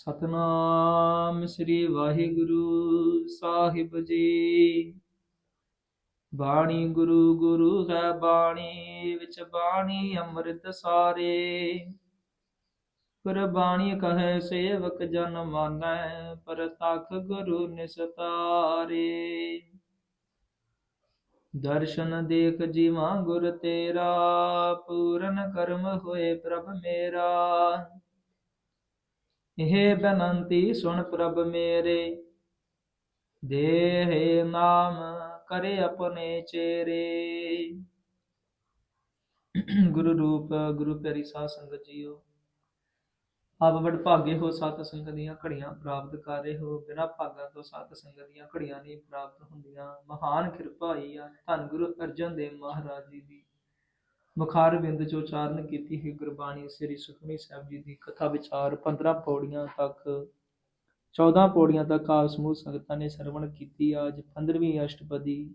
ਸਤਨਾਮ ਸ੍ਰੀ ਵਾਹਿਗੁਰੂ ਸਾਹਿਬ ਜੀ। ਬਾਣੀ ਗੁਰੂ ਗੁਰੂ ਹੈ ਬਾਣੀ, ਵਿੱਚ ਬਾਣੀ ਅੰਮ੍ਰਿਤ ਸਾਰੇ। ਪਰ ਬਾਣੀ ਕਹੈ, ਸੇਵਕ ਜਨ ਮਾਨੈ, ਪਰ ਤਖ ਗੁਰੂ ਨਿਸਤਾਰੇ। ਦਰਸ਼ਨ ਦੇਖ ਜੀਵਾ ਗੁਰ ਤੇਰਾ, ਪੂਰਨ ਕਰਮ ਹੋਏ ਪ੍ਰਭ ਮੇਰਾ। ਇਹ ਬੇਨੰਤੀ ਸੁਣ ਪ੍ਰਭ ਮੇਰੇ। ਦੇਹ ਨਾਮ ਕਰੇ ਆਪਣੇ ਚੇਰੇ। ਗੁਰੂ ਰੂਪ, ਗੁਰੂ ਪਿਆਰੀ ਸਾਧ ਸੰਗਤ ਜੀਓ, ਆਪ ਵਡ ਭਾਗੇ ਹੋ ਸਤ ਸੰਗਤ ਦੀਆਂ ਘੜੀਆਂ ਪ੍ਰਾਪਤ ਕਰ ਰਹੇ ਹੋ। ਬਿਨਾਂ ਭਾਗਾਂ ਤੋਂ ਸਤ ਸੰਗਤ ਦੀਆਂ ਘੜੀਆਂ ਨਹੀਂ ਪ੍ਰਾਪਤ ਹੁੰਦੀਆਂ। ਮਹਾਨ ਕਿਰਪਾ ਹੀ ਆ। ਧੰਨ ਗੁਰੂ ਅਰਜਨ ਦੇਵ ਮਹਾਰਾਜ ਜੀ ਦੀ। ਮੁਖਾਰ ਬਿੰਦ ਜੋ ਉਚਾਰਨ ਕੀਤੀ ਹੈ ਗੁਰਬਾਣੀ ਸ੍ਰੀ ਸੁਖਮਨੀ ਸਾਹਿਬ ਜੀ ਦੀ ਕਥਾ ਵਿਚਾਰ 15 ਪੌੜੀਆਂ ਤੱਕ 14 ਪੌੜੀਆਂ ਤੱਕ ਆਪ ਸਮੂਹ ਸੰਗਤਾਂ ਨੇ ਸਰਵਣ ਕੀਤੀ। ਅੱਜ 15ਵੀਂ ਅਸ਼ਟਪਦੀ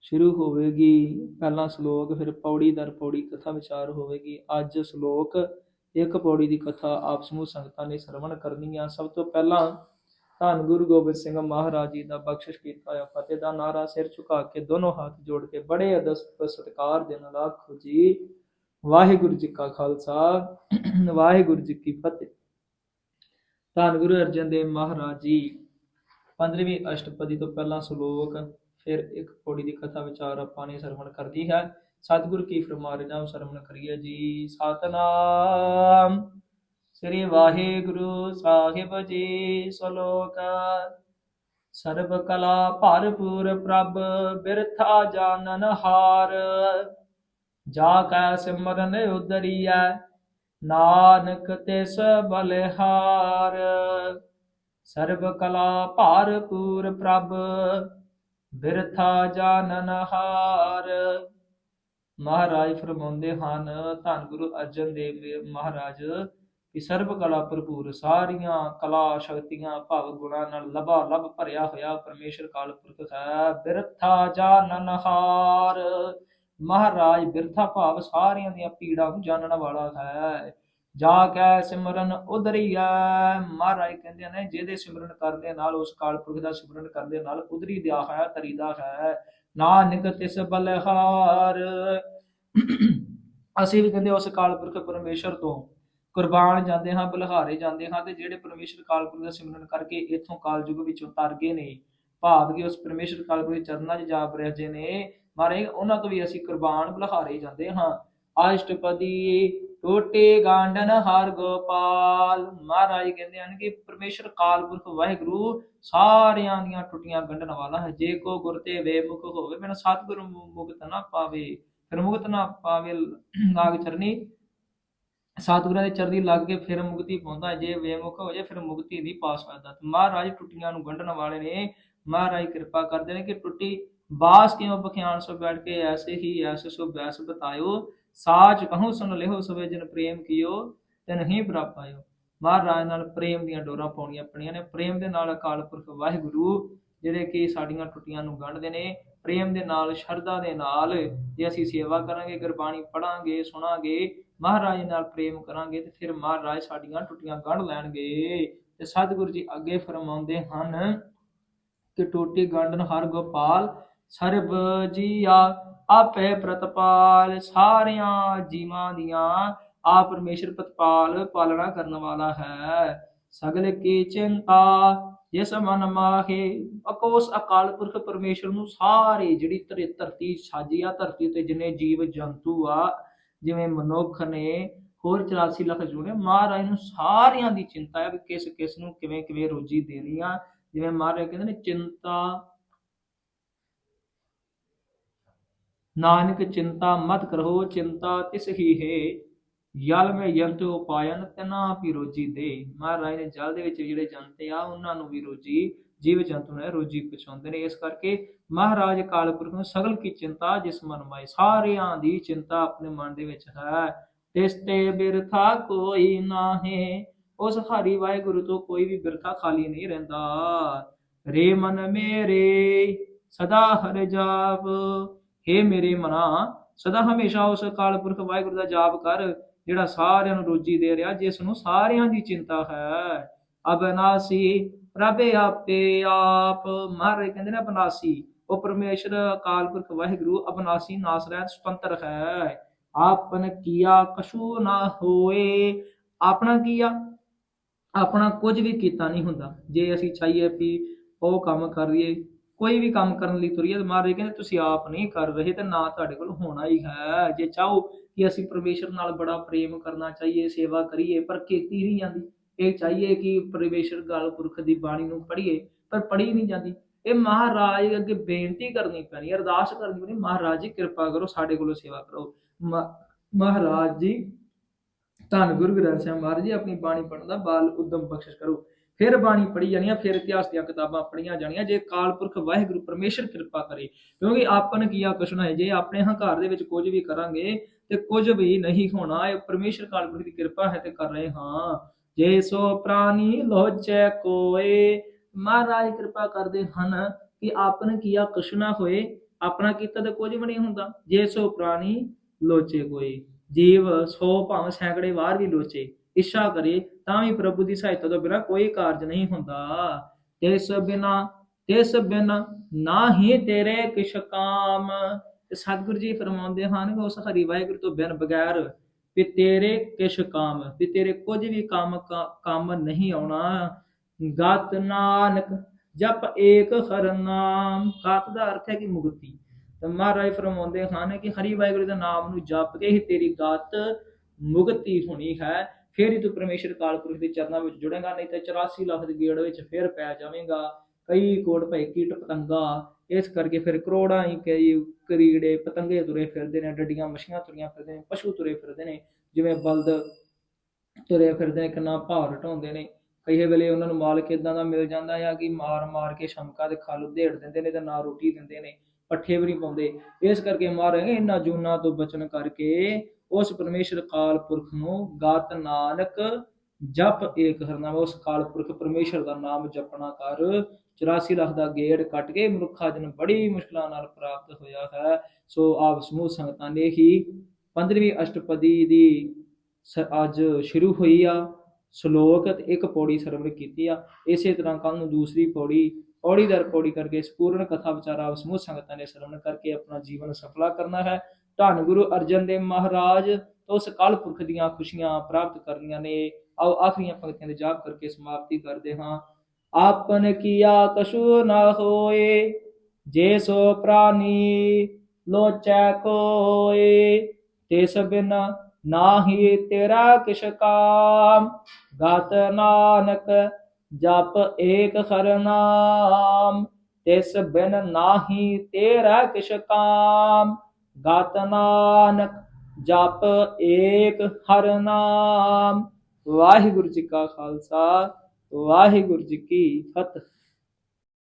ਸ਼ੁਰੂ ਹੋਵੇਗੀ। ਪਹਿਲਾ ਸ਼ਲੋਕ, ਫਿਰ ਪੌੜੀ ਦਰ ਪੌੜੀ ਕਥਾ ਵਿਚਾਰ ਹੋਵੇਗੀ। ਅੱਜ ਸ਼ਲੋਕ, ਇੱਕ ਪੌੜੀ ਦੀ ਕਥਾ ਆਪ ਸਮੂਹ ਸੰਗਤਾਂ ਨੇ ਸਰਵਣ ਕਰਨੀ ਆ। ਸਭ ਤੋਂ ਪਹਿਲਾਂ ਧੰਨ ਗੁਰੂ ਗੋਬਿੰਦ ਸਿੰਘ ਮਹਾਰਾਜ ਜੀ ਦਾ ਬਖਸ਼ਿਸ਼ ਕੀਤਾ ਹੋਇਆ, ਫਤਿਹ ਦਾ ਨਾਰਾ ਸਿਰ ਝੁਕਾ ਕੇ ਦੋਨੋਂ ਹੱਥ ਜੋੜ ਕੇ ਬੜੇ ਅਦਬ ਸਤਿਕਾਰ ਦੇ ਨਾਲ ਆਖੋ ਜੀ, ਵਾਹਿਗੁਰੂ ਜੀ ਕਾ ਖਾਲਸਾ, ਵਾਹਿਗੁਰੂ ਜੀ ਕੀ ਫਤਿਹ। ਧੰਨ ਗੁਰੂ ਅਰਜਨ ਦੇਵ ਮਹਾਰਾਜ ਜੀ 15ਵੀਂ ਅਸ਼ਟਪਦੀ ਤੋਂ ਪਹਿਲਾਂ ਸ਼ਲੋਕ, ਫਿਰ ਇੱਕ ਪੌੜੀ ਦੀ ਕਥਾ ਵਿਚਾਰ ਆਪਾਂ ਨੇ ਸਰਵਣ ਕਰਦੀ ਹੈ। ਸਤਿਗੁਰ ਕੀ ਫਰਮਾਨ ਨਾਮ ਸਰਵਣ ਕਰੀਏ ਜੀ, ਸਤਨਾਮ। ਸ੍ਰੀ ਵਾਹਿਗੁਰੂ ਸਾਹਿਬ ਜੀ ਸ਼ਲੋਕ। ਸਰਬ ਕਲਾ ਭਰਪੂਰ ਪ੍ਰਭ, ਬਿਰਥਾ ਜਾਣਨ ਹਾਰ। ਜਾ ਕੈ ਸਿਮਰਨ ਉਦਰੀਐ, ਨਾਨਕ ਤਿਸ ਬਲਿਹਾਰ। ਸਰਬ ਕਲਾ ਭਰਪੂਰ ਪ੍ਰਭ, ਬਿਰਥਾ ਜਾਣਨ ਹਾਰ। ਮਹਾਰਾਜ ਫਰਮਾਉਂਦੇ ਹਨ, ਧੰਨ ਗੁਰੂ ਅਰਜਨ ਦੇਵ ਮਹਾਰਾਜ ਕਿ ਸਰਬ ਕਲਾ ਭਰਪੂਰ ਸਾਰੀਆਂ ਕਲਾ ਸ਼ਕਤੀਆਂ ਭਵ ਗੁਣਾ ਨਾਲ ਲਬਾ ਲਬ ਭਰਿਆ ਹੋਇਆ ਪਰਮੇਸ਼ਰ ਕਾਲ ਪੁਰਖ ਹੈ। ਬਿਰਥਾ ਜਾਣਨ ਹਾਰ। ਮਹਾਰਾਜ ਬਿਰਥਾ ਭਾਵ ਸਾਰੀਆਂ ਦੀਆਂ ਪੀੜਾਂ ਨੂੰ ਜਾਣਨ ਵਾਲਾ ਹੈ। ਜਾ ਕੈ ਸਿਮਰਨ ਉਦਰੀਐ ਮਹਾਰਾਜ ਕਹਿੰਦੇ ਨੇ, ਜਿਹਦੇ ਸਿਮਰਨ ਕਰਦੇ ਨਾਲ, ਉਸ ਕਾਲ ਪੁਰਖ ਦਾ ਸਿਮਰਨ ਕਰਦੇ ਨਾਲ ਉਧਰੀ ਦਿਆ ਹੈ ਤਰੀਦਾ ਹੈ। ਨਾਨਕ ਤਿਸ ਬਲਹਾਰ। ਅਸੀਂ ਵੀ ਕਹਿੰਦੇ ਉਸ ਕਾਲ ਪੁਰਖ ਪਰਮੇਸ਼ਰ ਤੋਂ ਕੁਰਬਾਨ ਜਾਂਦੇ ਹਾਂ, ਬਲਹਾਰੇ ਜਾਂਦੇ ਹਾਂ ਤੇ ਜਿਹੜੇ ਪਰਮੇਸ਼ਰ ਕਾਲ ਪੁਰਖ ਦਾ ਸਿਮਰਨ ਕਰਕੇ ਇਥੋਂ ਕਾਲ ਯੁਗ ਵਿੱਚੋਂ ਤਰ ਗਏ ਨੇ। ਭਾਵ ਕੇ ਉਸ ਪਰਮੇਸ਼ਰ ਕਾਲ ਪੁਰਖ ਦੇ ਚਰਨਾਂ 'ਚ ਜਾ ਬਰਜੇ ਨੇ। ਮਾਰੇ ਉਹਨਾਂ ਤੋਂ ਵੀ ਅਸੀਂ ਕੁਰਬਾਨ, ਬਲਹਾਰੇ ਜਾਂਦੇ ਹਾਂ। ਅਸ਼ਟਪਦੀ ਟੋਟੇ ਗਾਂਡਨ, ਹਰ ਗੋਪਾਲ। ਮਹਾਰਾਜ ਕਹਿੰਦੇ ਹਨ ਕਿ ਪਰਮੇਸ਼ਰ ਕਾਲ ਪੁਰਖ ਵਾਹਿਗੁਰੂ, ਸਾਰਿਆਂ ਦੀਆਂ ਟੁੱਟੀਆਂ ਗੰਢਣ ਵਾਲਾ ਹੈ। ਜੇ ਕੋ ਗੁਰ ਤੇ ਵੇਮੁਖ ਹੋਵੇ ਮੈਨੂੰ ਸਤਿਗੁਰੂ ਮੁਕਤ ਨਾ ਪਾਵੇ। ਫਿਰ ਮੁਕਤ ਨਾ ਪਾਵੇ ਨਾਗ ਚਰਨੀ। ਸਤਿਗੁਰਾਂ ਦੇ ਚਰਨੀ ਲੱਗ ਕੇ ਫਿਰ ਮੁਕਤੀ ਪਾਉਂਦਾ, ਜੇ ਵੇਮੁਖ ਹੋ ਜੇ ਫਿਰ ਮੁਕਤੀ ਦੀ ਪਾਸ ਕਰਦਾ ਮਹਾਰਾਜ ਟੁੱਟੀਆਂ ਨੂੰ ਗੰਢਣ ਵਾਲੇ ਨੇ। ਮਹਾਰਾਜ ਕਿਰਪਾ ਕਰਦੇ ਨੇ ਕਿ ਟੁੱਟੀ ਬਾਸ ਕਿਉਂ ਬਖਿਆਨ ਸੋ ਬੈਠ ਕੇ ਐਸੇ ਹੀ ਐਸੇ ਸੋ ਬੈਸ ਬਤਾਇਓ। ਸਾਚ ਕਹੂੰ ਸੁਨ ਲਿਹੋ ਸਵੇ ਜਨ ਪ੍ਰੇਮ ਕੀਓ, ਤੇ ਨਹੀਂ ਪ੍ਰਾਪਾਇਓ ਮਹਾਰਾਜ ਨਾਲ ਪ੍ਰੇਮ ਦੀਆਂ ਡੋਰਾਂ ਪਾਉਣੀਆਂ ਆਪਣੀਆਂ ਨੇ। ਪ੍ਰੇਮ ਦੇ ਨਾਲ ਅਕਾਲ ਪੁਰਖ ਵਾਹਿਗੁਰੂ, ਜਿਹੜੇ ਕਿ ਸਾਡੀਆਂ ਟੁੱਟੀਆਂ ਨੂੰ ਗੰਢਦੇ ਨੇ ਪ੍ਰੇਮ ਦੇ ਨਾਲ, ਸ਼ਰਧਾ ਦੇ ਨਾਲ ਜੇ ਅਸੀਂ ਸੇਵਾ ਕਰਾਂਗੇ, ਗੁਰਬਾਣੀ ਪੜਾਂਗੇ ਸੁਣਾਂਗੇ, ਮਹਾਰਾਜ ਨਾਲ ਪ੍ਰੇਮ ਕਰਾਂਗੇ ਤੇ ਫਿਰ ਮਹਾਰਾਜ ਸਾਡੀਆਂ ਟੁੱਟੀਆਂ ਗੰਢ ਲੈਣਗੇ। ਤੇ ਸਤਿਗੁਰੂ ਜੀ ਅੱਗੇ ਫਰਮਾਉਂਦੇ ਹਨ ਕਿ ਟੋਟੀ ਗੰਢਨ ਹਰ ਗੋਪਾਲ, ਸਰਬ ਜੀਆ ਆਪੇ ਪ੍ਰਤਪਾਲ, ਸਾਰਿਆਂ ਜੀਵਾਂ ਦੀਆਂ ਆ ਪਰਮੇਸ਼ਰ ਪ੍ਰਤਪਾਲ ਪਾਲਣਾ ਕਰਨ ਵਾਲਾ ਹੈ। ਸਗਲ ਕੀ ਚਿੰਤਾ ਜਿਸ ਮਨ ਮਾਹੇ ਅਕੋਸ ਅਕਾਲ ਪੁਰਖ ਪਰਮੇਸ਼ਰ ਨੂੰ ਸਾਰੇ ਜਿਹੜੀ ਧਰਤੀ ਸਾਜੀ ਆ, ਧਰਤੀ ਤੇ ਜਿੰਨੇ ਜੀਵ ਜੰਤੂ ਆ, ਜਿਵੇਂ ਮਨੁੱਖ ਨੇ, ਹੋਰ 84 ਲੱਖ ਜੁੜੇ ਮਹਾਰਾਜ ਨੂੰ ਸਾਰਿਆਂ ਦੀ ਚਿੰਤਾ ਹੈ ਕਿ ਕਿਸ ਕਿਸ ਨੂੰ ਕਿਵੇਂ ਕਿਵੇਂ ਰੋਜੀ ਦੇਣੀ ਆ। ਜਿਵੇਂ ਮਹਾਰਾਜ ਕਹਿੰਦੇ ਨੇ, ਚਿੰਤਾ ਨਾਨਕ ਚਿੰਤਾ ਮਤ ਕਰੋ, ਚਿੰਤਾ ਤਿਸ ਹੀ ਹੈ। ਜਲ ਮੇ ਜੰਤ ਉਪਾਇਨ ਤਨਾ ਵੀ ਰੋਜੀ ਦੇ। ਮਹਾਰਾਜ ਨੇ ਜਲ ਦੇ ਵਿੱਚ ਜਿਹੜੇ ਜੰਤ ਆ, ਉਹਨਾਂ ਨੂੰ ਵੀ ਰੋਜੀ, ਜੀਵ ਜੰਤੂ ਨੇ ਰੋਜੀ ਪਛਾਉਂਦੇ ਨੇ। ਇਸ ਕਰਕੇ ਮਹਾਰਾਜ ਕਾਲਪੁਰਖ ਨੂੰ ਸਗਲ ਕੀ ਚਿੰਤਾ, ਜਿਸ ਮਨ ਮਾਈ ਸਾਰਿਆਂ ਦੀ ਚਿੰਤਾ ਆਪਣੇ ਮਨ ਦੇ ਵਿੱਚ ਹੈ। ਤਿਸ ਤੇ ਬਿਰਥਾ ਕੋਈ ਨਾਹੀ, ਉਸ ਹਰੀ ਵਾਹਿਗੁਰੂ ਤੋਂ ਕੋਈ ਵੀ ਬਿਰਥਾ ਖਾਲੀ ਨਹੀਂ ਰਹਿੰਦਾ। ਰੇ ਮਨ ਮੇਰੇ, ਸਦਾ ਹਰ ਜਾਪ हे ਮੇਰੇ ਮਨਾ ਸਦਾ ਹਮੇਸ਼ਾ ਉਸ ਅਕਾਲ ਪੁਰਖ ਵਾਹਿਗੁਰੂ ਦਾ ਜਾਪ ਕਰ, ਜਿਹੜਾ ਸਾਰਿਆਂ ਨੂੰ ਰੋਜੀ ਦੇ ਰਿਹਾ, ਜਿਸ ਨੂੰ ਸਾਰਿਆਂ ਦੀ ਚਿੰਤਾ ਹੈ। ਅਬਨਾਸੀ ਪ੍ਰਭ ਆਪੇ ਆਪ ਮਹਾਰਾਜ ਕਹਿੰਦੇ ਨੇ ਅਬਨਾਸੀ ਉਹ ਪਰਮੇਸ਼ਰ, ਅਕਾਲ ਪੁਰਖ ਵਾਹਿਗੁਰੂ ਅਬਨਾਸੀ ਨਾਸ ਰਹਿਤ ਸੁਤੰਤਰ ਹੈ। ਆਪਨ ਕੀਆ ਕਸ਼ੂ ਨਾ ਹੋਏ। ਆਪਣਾ ਕੀਆ? ਆਪਣਾ ਕੁਝ ਵੀ ਕੀਤਾ ਨਹੀਂ ਹੁੰਦਾ। ਜੇ ਅਸੀਂ ਚਾਹੀਏ ਵੀ ਉਹ ਕੰਮ ਕਰ ਲਈਏ ਕੋਈ ਵੀ ਕੰਮ ਕਰਨ ਲਈ ਤੁਰੀਏ ਤਾਂ ਮਹਾਰਾਜ ਕਹਿੰਦੇ ਤੁਸੀਂ ਆਪ ਨਹੀਂ ਕਰ ਰਹੇ ਤੇ ਨਾ ਤੁਹਾਡੇ ਕੋਲ ਹੋਣਾ ਹੀ ਹੈ। ਜੇ ਚਾਹੋ ਕਿ ਅਸੀਂ ਪਰਮੇਸ਼ਰ ਨਾਲ ਬੜਾ ਪ੍ਰੇਮ ਕਰਨਾ ਚਾਹੀਏ, ਸੇਵਾ ਕਰੀਏ, ਪਰ ਕੀਤੀ ਨਹੀਂ ਜਾਂਦੀ। ਇਹ ਚਾਹੀਏ ਕਿ ਪਰਮੇਸ਼ਰ ਗਾਲ ਪੁਰਖ ਦੀ ਬਾਣੀ ਨੂੰ ਪੜ੍ਹੀਏ, ਪਰ ਪੜ੍ਹੀ ਨਹੀਂ ਜਾਂਦੀ। ਇਹ ਮਹਾਰਾਜ ਅੱਗੇ ਬੇਨਤੀ ਕਰਨੀ ਪੈਣੀ, ਅਰਦਾਸ ਕਰਨੀ ਪੈਣੀ, ਮਹਾਰਾਜ ਜੀ ਕਿਰਪਾ ਕਰੋ, ਸਾਡੇ ਕੋਲੋਂ ਸੇਵਾ ਕਰੋ। ਮਹਾਰਾਜ ਜੀ, ਧੰਨ ਗੁਰੂ ਗ੍ਰੰਥ ਸਾਹਿਬ, ਮਹਾਰਾਜ ਜੀ, ਆਪਣੀ ਬਾਣੀ ਪੜ੍ਹਨ ਦਾ ਬਾਲ ਉਦਮ ਬਖਸ਼ਿਸ਼ ਕਰੋ। ਫਿਰ ਬਾਣੀ ਪੜ੍ਹੀ ਜਾਣੀਆਂ ਫਿਰ ਇਤਿਹਾਸ ਦੀਆਂ ਕਿਤਾਬਾਂ ਪੜੀਆਂ ਜਾਣੀਆਂ, ਜੇ ਕਾਲ ਪੁਰਖ ਵਾਹਿਗੁਰੂ ਪਰਮੇਸ਼ਰ ਕਿਰਪਾ ਕਰੇ, ਕਿਉਂਕਿ ਆਪਨ ਕੀਆ ਕੁਛ ਹੈ ਜੇ ਆਪਣੇ ਹੰਕਾਰ ਦੇ ਵਿੱਚ ਕੁਝ ਵੀ ਕਰਾਂਗੇ ਤੇ ਕੁਝ ਵੀ ਨਹੀਂ ਹੋਣਾ, ਇਹ ਪਰਮੇਸ਼ਰ ਕਾਲ ਪੁਰਖ ਦੀ ਕਿਰਪਾ ਹੈ ਤੇ ਕਰ ਰਹੇ ਹਾਂ। ਜੇ ਸੋ ਪ੍ਰਾਨੀ ਲੋਚੈ ਕੋਏ, ਮਹਾਰਾਜ ਕਿਰਪਾ ਕਰਦੇ ਹਨ ਕਿ ਆਪਨ ਕੀਆ ਕੁਛ ਨਾ ਹੋਏ, ਆਪਣਾ ਕੀਤਾ ਤਾਂ ਕੁਝ ਵੀ ਨਹੀਂ ਹੁੰਦਾ। ਜੇ ਸੋ ਪ੍ਰਾਨੀ ਲੋਚੇ ਕੋਈ ਜੀਵ ਸੋ ਭਾਵੇਂ ਸੈਂਕੜੇ ਵਾਰ ਵੀ ਲੋਚੇ ਇੱਛਾ ਕਰੇ, ਤਾਂ ਵੀ ਪ੍ਰਭੂ ਦੀ ਸਹਾਇਤਾ ਤੋਂ ਬਿਨਾਂ ਕੋਈ ਕਾਰਜ ਨਹੀਂ ਹੁੰਦਾ। ਤਿਸ ਬਿਨਾ, ਤਿਸ ਬਿਨ ਨਾਹੀ ਤੇਰੇ ਕਿਛ ਕਾਮ। ਸਤਿਗੁਰੂ ਜੀ ਫਰਮਾਉਂਦੇ ਹਨ ਕਿ ਉਸ ਹਰੀ ਵਾਹਿਗੁਰੂ ਤੋਂ ਬਿਨ ਬਗੈਰ ਵੀ ਤੇਰੇ ਕਿਛ ਕਾਮ, ਵੀ ਤੇਰੇ ਕੁਝ ਵੀ ਕੰਮ ਕੰਮ ਨਹੀਂ ਆਉਣਾ। ਗਤ ਨਾਨਕ ਜਪ ਏਕ ਹਰਨਾਮ ਗਤ ਦਾ ਅਰਥ ਹੈ ਕਿ ਮੁਕਤੀ। ਤੇ ਮਹਾਰਾਜ ਫਰਮਾਉਂਦੇ ਹਨ ਕਿ ਹਰੀ ਵਾਹਿਗੁਰੂ ਦੇ ਨਾਮ ਨੂੰ ਜਪ ਕੇ ਹੀ ਤੇਰੀ ਗਤ ਮੁਕਤੀ ਹੋਣੀ ਹੈ। ਫੇਰ ਹੀ ਤੂੰ ਪਰਮੇਸ਼ਰ ਕਾਲ ਪੁਰਖ ਦੇ ਚਰਨਾਂ ਵਿੱਚ ਜੁੜੇਗਾ, ਨਹੀਂ ਤੇ 84 ਲੱਖ ਦੀ ਗੇੜ ਵਿੱਚ ਫਿਰ ਪੈ ਜਾਵੇਂਗਾ। ਕਈ ਕੋਟ ਭਈ ਕੀਟ ਪਤੰਗਾ, ਇਸ ਕਰਕੇ ਫਿਰ ਕਰੋੜਾਂ ਹੀ ਕਈ ਕਰੀੜੇ ਪਤੰਗੇ ਤੁਰੇ ਫਿਰਦੇ ਨੇ, ਡੱਡੀਆਂ ਮੱਛੀਆਂ ਤੁਰੀਆਂ ਫਿਰਦੇ ਨੇ, ਪਸ਼ੂ ਤੁਰੇ ਫਿਰਦੇ ਨੇ, ਜਿਵੇਂ ਬਲਦ ਤੁਰੇ ਫਿਰਦੇ ਨੇ, ਕਿੰਨਾ ਭਾਰ ਢਾਉਂਦੇ ਨੇ। ਕਈ ਵੇਲੇ ਉਹਨਾਂ ਨੂੰ ਮਾਲਕ ਇਦਾਂ ਦਾ ਮਿਲ ਜਾਂਦਾ ਆ ਕਿ ਮਾਰ ਮਾਰ ਕੇ ਸ਼ਮਕਾ ਦੇ ਖਲ ਉਧੇੜ ਦਿੰਦੇ ਨੇ ਤੇ ਨਾ ਰੋਟੀ ਦਿੰਦੇ ਨੇ, ਪੱਠੇ ਵੀ ਨਹੀਂ ਪਾਉਂਦੇ। ਇਸ ਕਰਕੇ ਮਾਰ ਇਹਨਾਂ ਜੂਨਾਂ ਤੋਂ ਬਚਨ ਕਰਕੇ ਉਸ ਪਰਮੇਸ਼ਰ ਕਾਲ ਪੁਰਖ ਨੂੰ ਗਤ ਨਾਨਕ ਜਪ ਏਕ ਹਰਨਾਮ ਉਸ ਕਾਲ ਪੁਰਖ ਪਰਮੇਸ਼ਰ ਦਾ ਨਾਮ ਜਪਣਾ ਕਰ। 84 ਲੱਖ ਦਾ ਗੇੜ ਕੱਟ ਕੇ ਮਨੁੱਖਾ ਜਨ ਬੜੀ ਮੁਸ਼ਕਲਾਂ ਨਾਲ ਪ੍ਰਾਪਤ ਹੋਇਆ ਹੈ। ਸੋ ਆਪ ਸਮੂਹ ਸੰਗਤਾਂ ਨੇ ਹੀ 15ਵੀਂ ਅਸ਼ਟਪਦੀ ਦੀ ਅੱਜ ਸ਼ੁਰੂ ਹੋਈ ਆ। ਸ਼ਲੋਕ ਤੇ ਇੱਕ ਪੌੜੀ ਸਰਵਣ ਕੀਤੀ ਆ। ਇਸੇ ਤਰ੍ਹਾਂ ਕੱਲ ਨੂੰ ਦੂਸਰੀ ਪੌੜੀ ਪੌੜੀ ਦਰ ਪੌੜੀ ਕਰਕੇ ਇਸ ਪੂਰਨ ਕਥਾ ਵਿਚਾਰਾ ਆਪ ਸਮੂਹ ਸੰਗਤਾਂ ਨੇ ਸਰਵਣ ਕਰਕੇ ਆਪਣਾ ਜੀਵਨ ਸਫਲਾ ਕਰਨਾ ਹੈ। ਧੰਨ ਗੁਰੂ ਅਰਜਨ ਦੇਵ ਮਹਾਰਾਜ, ਤੋਂ ਉਸ ਕਾਲ ਪੁਰਖ ਦੀਆਂ ਖੁਸ਼ੀਆਂ ਪ੍ਰਾਪਤ ਕਰਨੀਆਂ ਨੇ। ਆਓ ਆਖਰੀਆਂ ਪੰਕਤੀਆਂ ਦੇ ਜਾਪ ਕਰਕੇ ਸਮਾਪਤੀ ਕਰਦੇ ਹਾਂ। ਆਪਨ ਕੀਆ ਕਛੂ ਨਾ ਹੋਏ, ਜੇ ਸੋ ਪ੍ਰਾਨੀ ਲੋਚੈ ਕੋਏ ਤਿਸ ਬਿਨ ਨਾਹੀ ਤੇਰਾ ਕਿਛ ਕਾਮ। ਗਤ ਨਾਨਕ ਜਪ ਏਕ ਹਰ ਨਾਮ ਤਿਸ ਬਿਨ ਨਾਹੀ ਤੇਰਾ ਕਿਛ ਕਾਮ। ਗਤ ਨਾਨਕ ਜਪ ਏਕ ਹਰ ਨਾਮ। ਵਾਹਿਗੁਰੂ ਜੀ ਕਾ ਖਾਲਸਾ ਵਾਹਿਗੁਰੂ ਜੀ ਕੀ ਫਤਿਹ।